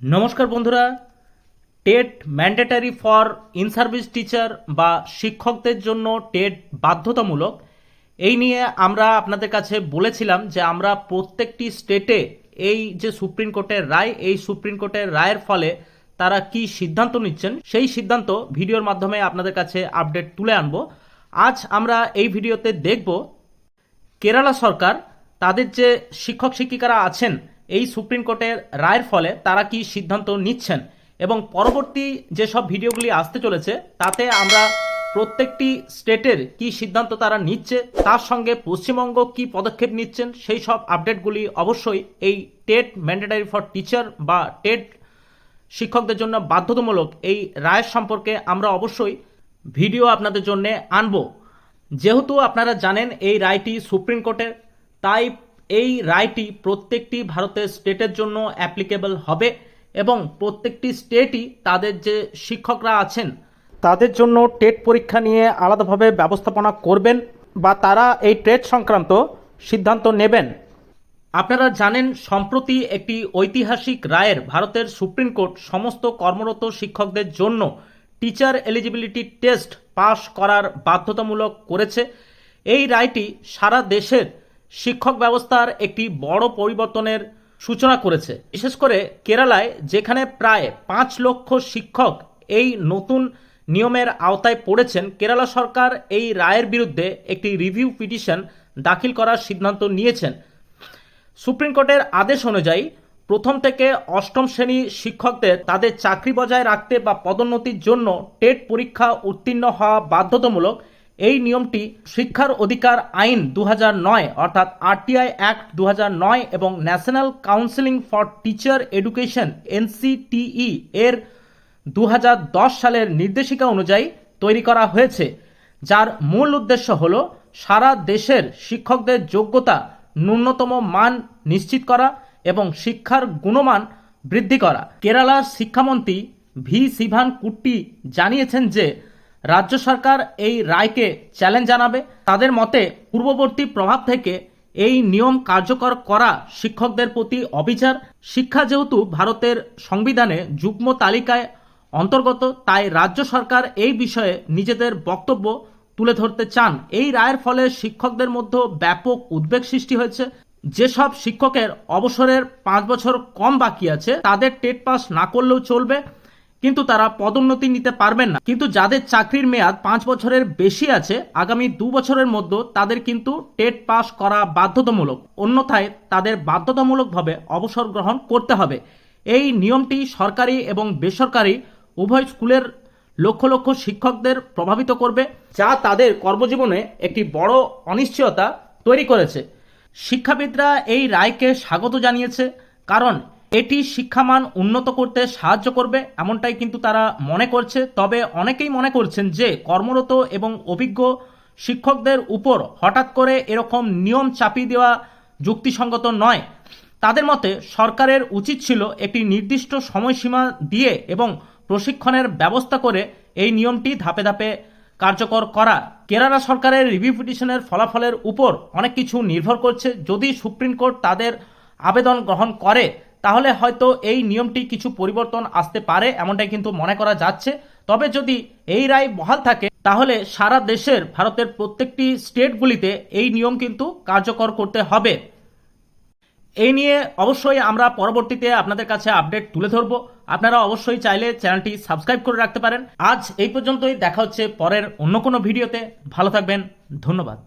নমস্কার বন্ধুরা। TET mandatory for in service teacher বা শিক্ষকদের জন্য টেট বাধ্যতামূলক। এই নিয়ে আমরা আপনাদের কাছে বলেছিলাম যে আমরা প্রত্যেকটি স্টেটে এই যে সুপ্রিম কোর্টের রায়, এই সুপ্রিম কোর্টের রায়ের ফলে তারা কি সিদ্ধান্ত নিচ্ছেন, সেই সিদ্ধান্ত ভিডিওর মাধ্যমে আপনাদের কাছে আপডেট তুলে আনব। আজ আমরা এই ভিডিওতে দেখব, কেরালা সরকার তাদের যে শিক্ষক শিক্ষিকারা আছেন এই সুপ্রিম কোর্টের রায়ের ফলে তারা কি সিদ্ধান্ত নিচ্ছেন? এবং পরবর্তী যেসব ভিডিওগুলি আসতে চলেছে, তাতে আমরা প্রত্যেকটি স্টেটের কি সিদ্ধান্ত তারা নিচ্ছে, তার সঙ্গে পশ্চিমবঙ্গ কি পদক্ষেপ নিচ্ছেন, সেই সব আপডেটগুলি অবশ্যই এই টেট ম্যান্ডেটারি ফর টিচার বা টেট শিক্ষকদের জন্য বাধ্যতামূলক এই রায়ের সম্পর্কে আমরা অবশ্যই ভিডিও আপনাদের জন্য আনব। যেহেতু আপনারা জানেন এই রায়টি সুপ্রিম কোর্টের, তাই এই রায়টি প্রত্যেকটি ভারতের স্টেটের জন্য অ্যাপ্লিকেবল হবে এবং প্রত্যেকটি স্টেটই তাদের যে শিক্ষকরা আছেন, তাদের জন্য টেট পরীক্ষা নিয়ে আলাদাভাবে ব্যবস্থাপনা করবেন বা তারা এই টেট সংক্রান্ত সিদ্ধান্ত নেবেন। আপনারা জানেন, সম্প্রতি একটি ঐতিহাসিক রায়ের ভারতের সুপ্রিম কোর্ট সমস্ত কর্মরত শিক্ষকদের জন্য টিচার এলিজিবিলিটি টেস্ট পাশ করার বাধ্যতামূলক করেছে। এই রায়টি সারা দেশের শিক্ষক ব্যবস্থার একটি বড় পরিবর্তনের সূচনা করেছে। বিশেষ করে কেরালায়, যেখানে প্রায় পাঁচ লক্ষ শিক্ষক এই নতুন নিয়মের আওতায় পড়েছেন, কেরালা সরকার এই রায়ের বিরুদ্ধে একটি রিভিউ পিটিশন দাখিল করার সিদ্ধান্ত নিয়েছেন। সুপ্রিম কোর্টের আদেশ অনুযায়ী প্রথম থেকে অষ্টম শ্রেণি শিক্ষকদের তাদের চাকরি বজায় রাখতে বা পদোন্নতির জন্য টেট পরীক্ষা উত্তীর্ণ হওয়া বাধ্যতামূলক এই নিয়মটি শিক্ষার অধিকার আইন দু অর্থাৎ আরটিআই অ্যাক্ট দু এবং national counselling for teacher education, NCTE, এর দু হাজার দশ সালের নির্দেশিকা অনুযায়ী তৈরি করা হয়েছে, যার মূল উদ্দেশ্য হল সারা দেশের শিক্ষকদের যোগ্যতা ন্যূনতম মান নিশ্চিত করা এবং শিক্ষার গুণমান বৃদ্ধি করা। কেরালার শিক্ষামন্ত্রী ভি. সিভান কুট্টি জানিয়েছেন যে রাজ্য সরকার এই রায়কে চ্যালেঞ্জ জানাবে। তাদের মতে, পূর্ববর্তী প্রভাব থেকে এই নিয়ম কার্যকর করা শিক্ষকদের প্রতি অবিচার। শিক্ষা যেহেতু ভারতের সংবিধানে যুগ্ম তালিকায় অন্তর্গত, তাই রাজ্য সরকার এই বিষয়ে নিজেদের বক্তব্য তুলে ধরতে চান। এই রায়ের ফলে শিক্ষকদের মধ্যে ব্যাপক উদ্বেগ সৃষ্টি হয়েছে। যেসব শিক্ষকের অবসরের পাঁচ বছর কম বাকি আছে, তাদের টেট পাস না করলেও চলবে। কিন্তু তারা পদোন্নতি নিতে পারবেন না। কিন্তু যাদের চাকরির মেয়াদ পাঁচ বছরের বেশি আছে, আগামী দু বছরের মধ্যে তাদের কিন্তু টেট পাস করা বাধ্যতামূলক। অন্যথায় তাদের বাধ্যতামূলকভাবে অবসর গ্রহণ করতে হবে। এই নিয়মটি সরকারি এবং বেসরকারি উভয় স্কুলের লক্ষ লক্ষ শিক্ষকদের প্রভাবিত করবে, যা তাদের কর্মজীবনে একটি বড় অনিশ্চয়তা তৈরি করেছে। শিক্ষাবিদরা এই রায়কে স্বাগত জানিয়েছে, কারণ এটি শিক্ষামান উন্নত করতে সাহায্য করবে, এমনটাই কিন্তু তারা মনে করছে। তবে অনেকেই মনে করছেন যে কর্মরত এবং অভিজ্ঞ শিক্ষকদের উপর হঠাৎ করে এরকম নিয়ম চাপিয়ে দেওয়া যুক্তিসঙ্গত নয়। তাদের মতে, সরকারের উচিত ছিল একটি নির্দিষ্ট সময়সীমা দিয়ে এবং প্রশিক্ষণের ব্যবস্থা করে এই নিয়মটি ধাপে ধাপে কার্যকর করা। কেরালা সরকারের রিভিউ পিটিশনের ফলাফলের উপর অনেক কিছু নির্ভর করছে। যদি সুপ্রিম কোর্ট তাদের আবেদন গ্রহণ করে তাহলে হয়তো এই নিয়মটি কিছু পরিবর্তন আসতে পারে, এমনটাই কিন্তু মনে করা যাচ্ছে। তবে যদি এই রায় বহাল থাকে, তাহলে সারা দেশের, ভারতের প্রত্যেকটি স্টেটগুলিতে এই নিয়ম কিন্তু কার্যকর করতে হবে। এই নিয়ে অবশ্যই আমরা পরবর্তীতে আপনাদের কাছে আপডেট তুলে ধরবো। আপনারা অবশ্যই চাইলে চ্যানেলটি সাবস্ক্রাইব করে রাখতে পারেন। আজ এই পর্যন্তই, দেখা হচ্ছে পরের অন্য কোনো ভিডিওতে। ভালো থাকবেন, ধন্যবাদ।